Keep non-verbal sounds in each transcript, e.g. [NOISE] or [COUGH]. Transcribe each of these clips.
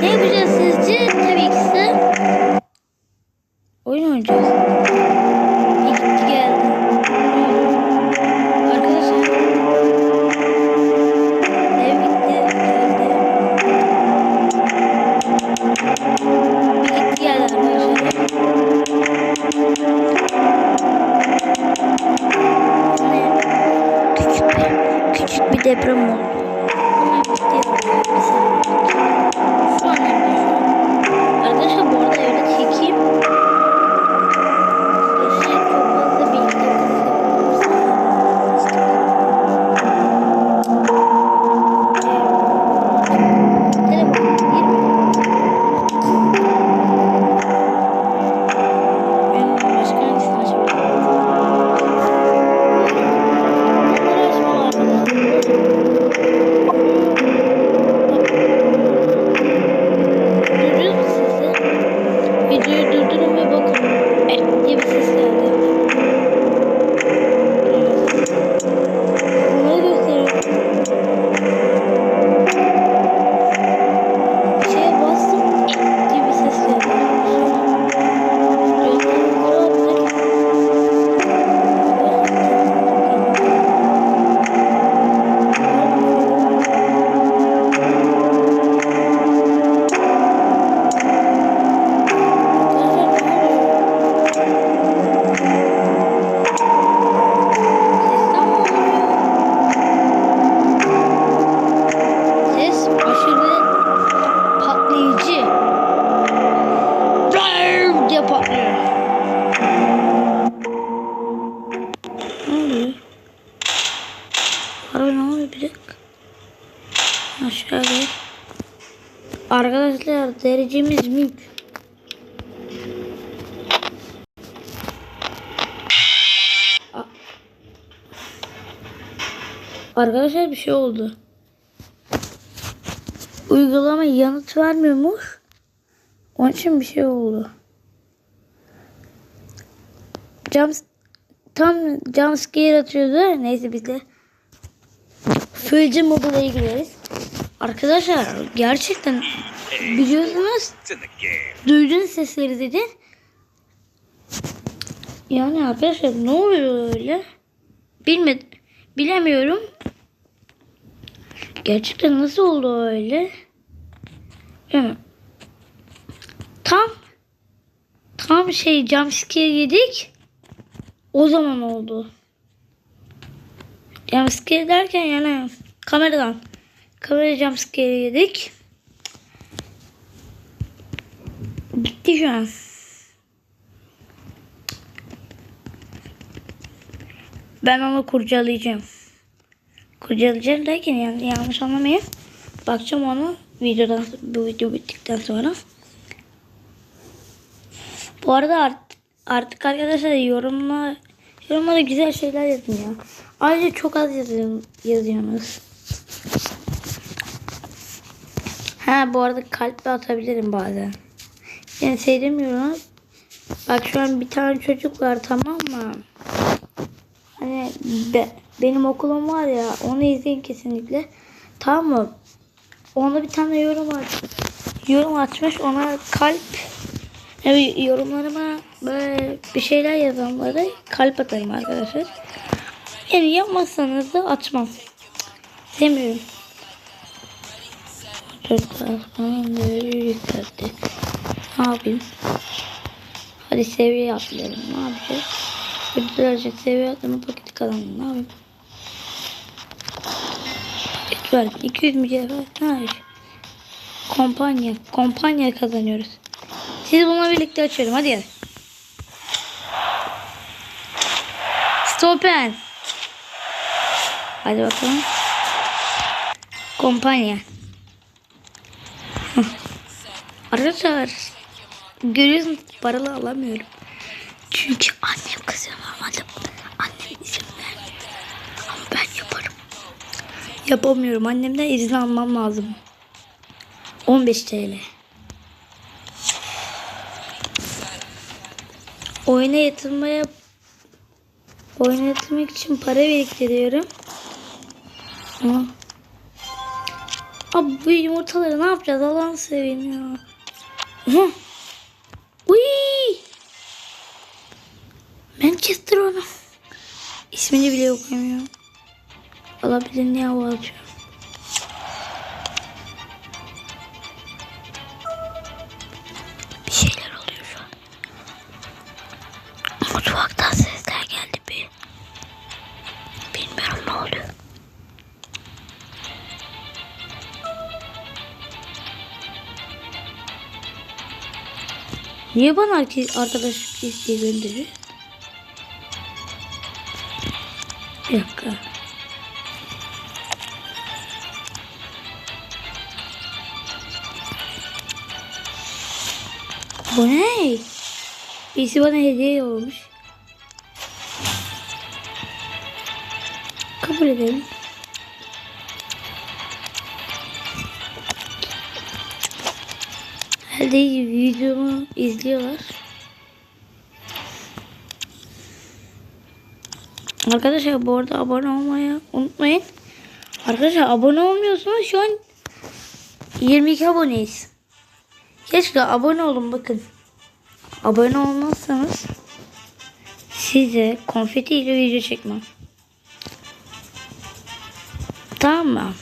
Ne yapacağız sizce? Tabii ki de oyun oynayacağız. Arkadaşlar bir şey oldu. Uygulama yanıt vermiyormuş. Onun için bir şey oldu. Jump, tam jumpscare atıyordu. Neyse biz de Fölce Mobile'e gireriz. Arkadaşlar gerçekten biliyorsunuz duydunuz sesleri dedi. Yani arkadaşlar ne oluyor öyle? Bilmedim. Bilemiyorum. Gerçekten nasıl oldu öyle? Yani, tam tam şey jumpscare yedik. O zaman oldu. Jumpscare derken yani kameradan. Kamera jumpscare yedik. Bitti şu an. Ben onu kurcalayacağım. Kurcalayacağım derken yani yanlış anlamayın. Bakacağım onu videodan bu video bittikten sonra. Bu arada art- artık arkadaşlar yorumlar yorumlara güzel şeyler yazın ya. Ayrıca çok az yazın, yazıyorsunuz. Ha bu arada kalp de atabilirim bazen. Yani sevdiğim yorum. Bak şu an bir tane çocuk var tamam mı? Be- benim okulum var ya onu izleyin kesinlikle. Tamam mı? Ona bir tane yorum aç. Yorum açmış ona kalp yani yorumlarıma böyle bir şeyler yazanlara kalp atarım arkadaşlar. Yani yapmazsanız da açmam. Demiyorum. Ne yapayım? Hadi seviye atlayalım. Ne yapacağız? Ödüllerce seviye atlama paketi kazandım. Ne yapayım? Paket ver. 200 mücevher. Hayır. Kompanya. Kompanya kazanıyoruz. Siz bununla birlikte açıyorum. Hadi gel. Stopen. Hadi bakalım. Kompanya. [LAUGHS] Arkadaşlar görüyorsunuz paralı alamıyorum. Çünkü annem kızıyor Yapamıyorum. Annemden izin almam lazım. 15 TL. Oyuna yatırmaya oyuna yatırmak için para biriktiriyorum. Ama Abi bu yumurtaları ne yapacağız? Allah'ını seveyim ya. Uy. Manchester onu. İsmini bile okuyamıyorum. Olabilir niye hava. Bir şeyler oluyor şu an. Mutfaktan sesler geldi bir. Bilmiyorum ne oluyor. Niye bana arkadaşlık isteği gönderiyor? Bir dakika. Bu ne? Birisi bana hediye yollamış. Kabul edelim. Herhalde videomu izliyorlar. Arkadaşlar bu arada abone olmayı unutmayın. Arkadaşlar abone olmuyorsunuz şu an 22 aboneyiz. Keşke abone olun bakın. Abone olmazsanız size konfeti ile video çekmem. Tamam mı?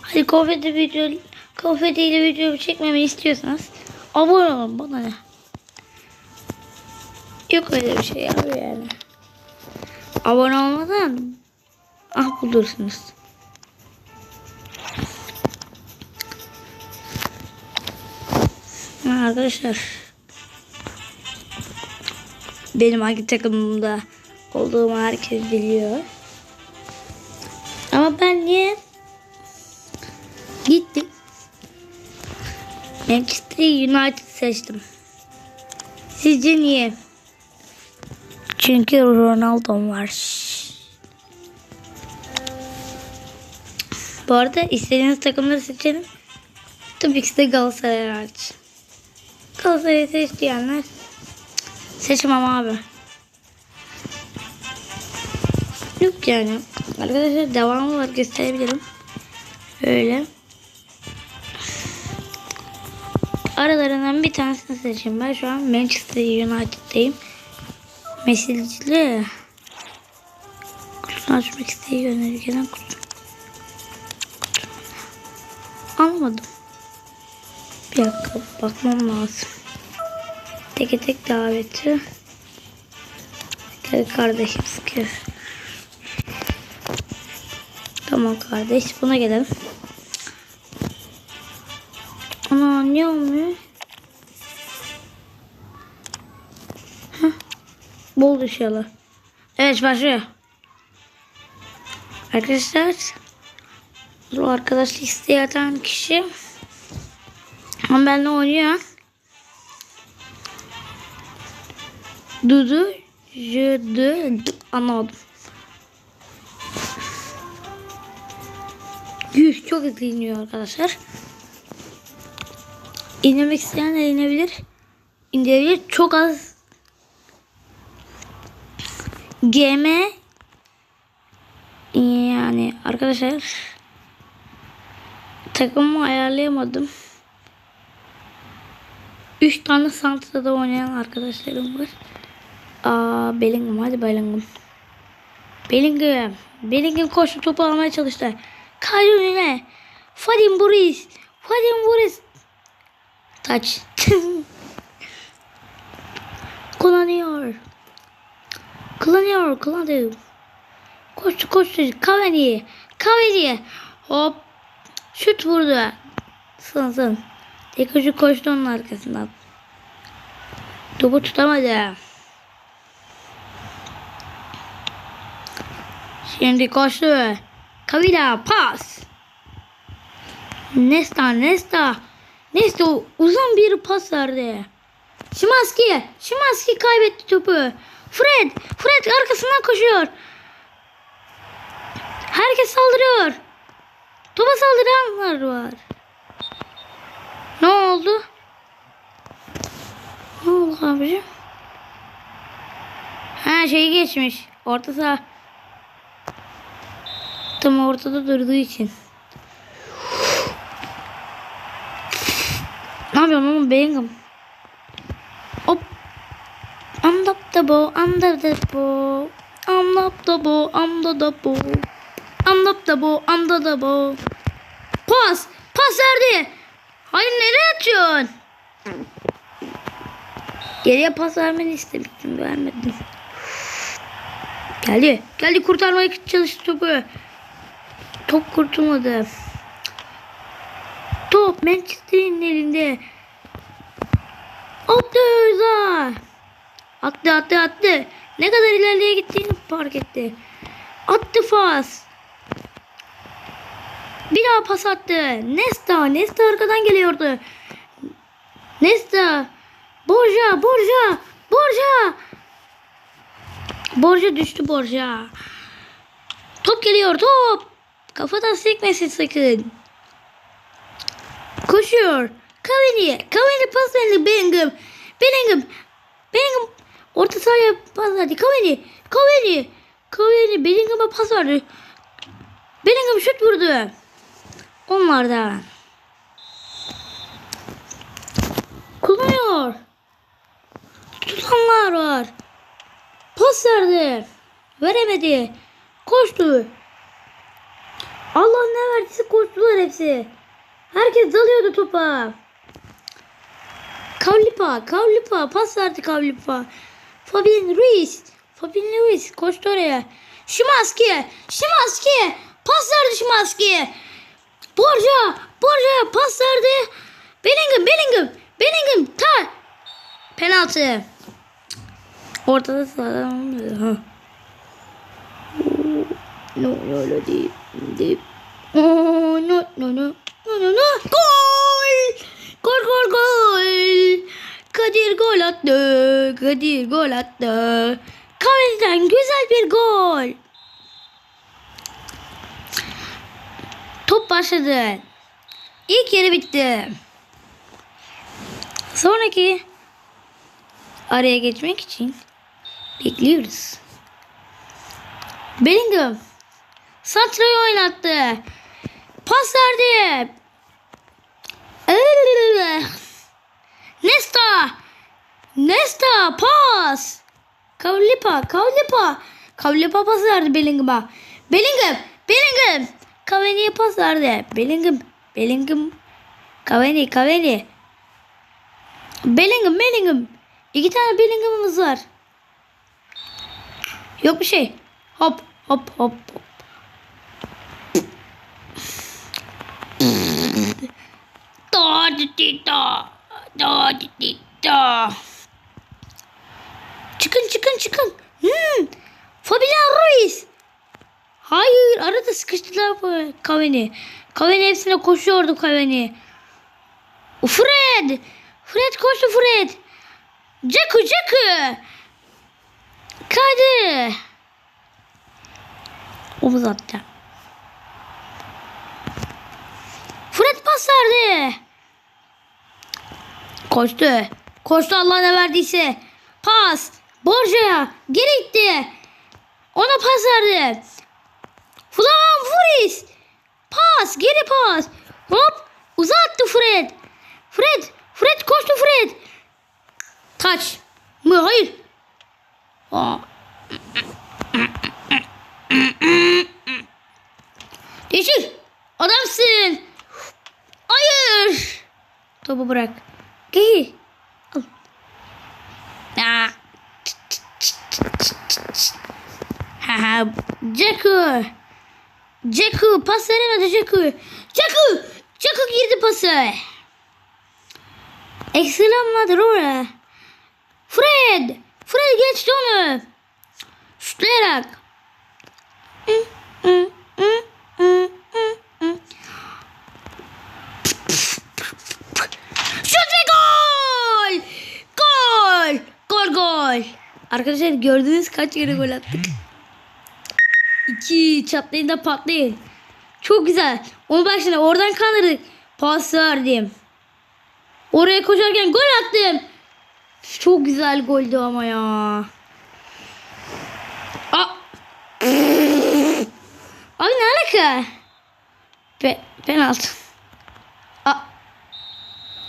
Hadi konfeti video konfeti ile video çekmemi istiyorsanız abone olun bana ne? Yok öyle bir şey abi yani. Abone olmadan ah bulursunuz. Arkadaşlar benim hangi takımımda olduğumu herkes biliyor. Ama ben niye gittim Manchester United seçtim. Sizce niye? Çünkü Ronaldo'm var. Bu arada istediğiniz takımları seçelim. Tabii ki de Galatasaray hariç. Galatasaray'ı seç diyenler seçmem abi. Yok yani. Arkadaşlar devamı var gösterebilirim. Öyle. Aralarından bir tanesini seçeyim. Ben şu an Manchester United'dayım. Mesilcili. Kutusunu açmak isteği gönderirken kutu. Anlamadım. Bir dakika bakmam lazım. Tek tek daveti. Gel kardeşim sıkıyor. Tamam kardeş buna gelelim. Ana ne olmuyor? Heh. Bol inşallah. Evet başlıyor. Arkadaşlar bu arkadaşlık isteği atan kişi ama benimle oynuyor. Dudu Jüdü anlamadım. Yüz çok hızlı iniyor arkadaşlar. İnlemek isteyenler inebilir. İndirebilir. Çok az GM yani arkadaşlar takımımı ayarlayamadım. 3 tane Santra'da oynayan arkadaşlarım var. Aa Bellingham hadi Bellingham. Bellingham. Bellingham koştu topu almaya çalıştı. Kaydı önüne. Fadim Boris. Fadim Boris. Taç. [LAUGHS] kullanıyor. Kullanıyor. Kullanıyor. Koştu koştu. Cavani. Cavani. Hop. Şut vurdu. Sın sın. Tek ucu koştu onun arkasından. Topu tutamadı. Şimdi koştu. Kavila pas. Nesta Nesta. Nesta uzun bir pas verdi. Şimanski. Şimanski kaybetti topu. Fred. Fred arkasından koşuyor. Herkes saldırıyor. Topa saldıranlar var. Ne oldu? Ne oldu abicim? Ha şeyi geçmiş. Orta saha. Tam ortada durduğu için. ne yapıyorsun oğlum Bellingham? Hop. Amdap da bo, amdap da bo. Amdap da bo, amda da bo. Amdap da bo, amda da bo. Pas. Pas verdi. Hayır nereye atıyorsun? Geriye pas vermeni istemiştim. Vermedin. Geldi. Geldi kurtarmaya çalıştı topu. Top kurtulmadı. Top Manchester'in elinde. Attı Özar. Attı attı attı. Ne kadar ilerleye gittiğini fark etti. Attı pas. Bir daha pas attı. Nesta. Nesta arkadan geliyordu. Nesta. Borja. Borja. Borja. Borja düştü Borja. Top geliyor top. Kafadan sekmesin sakın. Koşuyor. Cavani. Cavani pas verdi Bellingham. Bellingham. Bellingham. Orta sahaya pas verdi. Cavani. Cavani. Cavani. Bellingham'a pas verdi. Bellingham şut vurdu. Onlardan. Kullanıyor. Tutanlar var. Pas verdi. Veremedi. Koştu. Allah ne verdiyse koştular hepsi. Herkes dalıyordu topa. Kavlipa, Kavlipa pas verdi Kavlipa. Fabian Ruiz, Fabian Ruiz koştu oraya. Şimanski, Şimanski pas verdi Şimanski. Borja, Borja pas verdi. Bellingham, Bellingham, Bellingham ta. Penaltı. Ortada. Ha. No, no, no, değil. Değil. Oh, no, no, no. No, no, no. Gol! Gol, gol, gol! Kadir gol attı. Kadir gol attı. Kadir'den güzel bir gol. Top başladı. İlk yarı bitti. Sonraki araya geçmek için bekliyoruz. Bellingham Satra'yı oynattı. Pas verdi. Nesta. Nesta pas. Kavlipa. Kavlipa. Kavlipa pas verdi Bellingham'a. Bellingham. Bellingham. Cavani'ye pas verdi. Bellingham. Bellingham. Cavani. Cavani. Bellingham. Bellingham. İki tane Bellingham'ımız var. Yok bir şey. Hop hop hop hop. Da di da. Da di da. Çıkın çıkın çıkın. Hmm. Fabian Ruiz. Hayır arada sıkıştılar bu Cavani. Cavani hepsine koşuyordu Cavani. Fred. Fred koştu Fred. Ceku Ceku. Kaydı. Omuz attı. Fred pas verdi. Koştu. Koştu Allah ne verdiyse. Pas. Borja'ya. Geri gitti. Ona pas verdi. Furis. Pas. Geri pas. Hop. Uzattı Fred. Fred. Fred koştu Fred. Taç. Mı? Hayır. Aa. Yeşil. Adamsın. Hayır. Topu bırak. Gel. Al. Aa. Haha. Ceku. Ceku. Pas veremedi Ceku. Ceku. Ceku girdi pası. Ekselenmedi oraya. Fred. Fred geçti onu. Şutlayarak. Şut ve gol! Gol! Gol gol! Arkadaşlar gördünüz kaç kere gol attık? İki çatlayın da patlayın. Çok güzel. Onu şimdi oradan kandırdık. Pas verdim. Oraya koşarken gol attım. Çok güzel goldü ama ya. Aa. Abi ne alaka? Pe penaltı. Aa.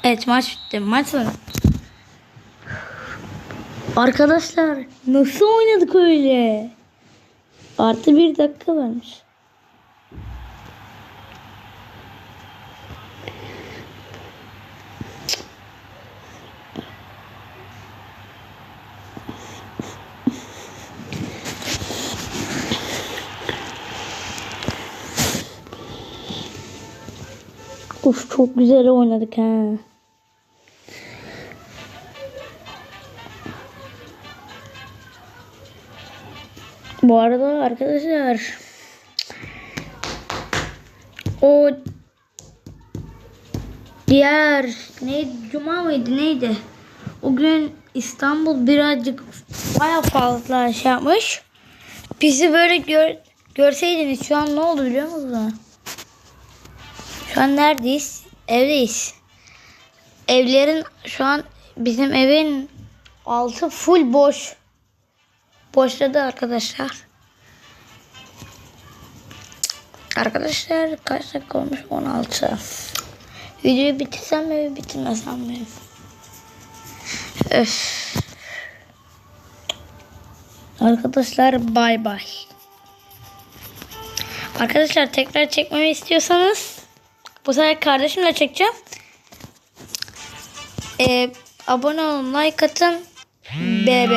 Evet maç bitti. Maç sonu. Arkadaşlar nasıl oynadık öyle? Artı bir dakika varmış. Of çok güzel oynadık ha. Bu arada arkadaşlar o diğer neydi cuma mıydı neydi? O gün İstanbul birazcık baya fazla şey yapmış. Bizi böyle gör, görseydiniz şu an ne oldu biliyor musunuz? Şu an neredeyiz? Evdeyiz. Evlerin şu an bizim evin altı full boş. Boşladı arkadaşlar. Arkadaşlar kaç dakika olmuş? 16. Videoyu bitirsem mi bitirmesem mi? Öf. Arkadaşlar bay bay. Arkadaşlar tekrar çekmemi istiyorsanız bu sefer kardeşimle çekeceğim. Ee, abone olun, like atın. BB.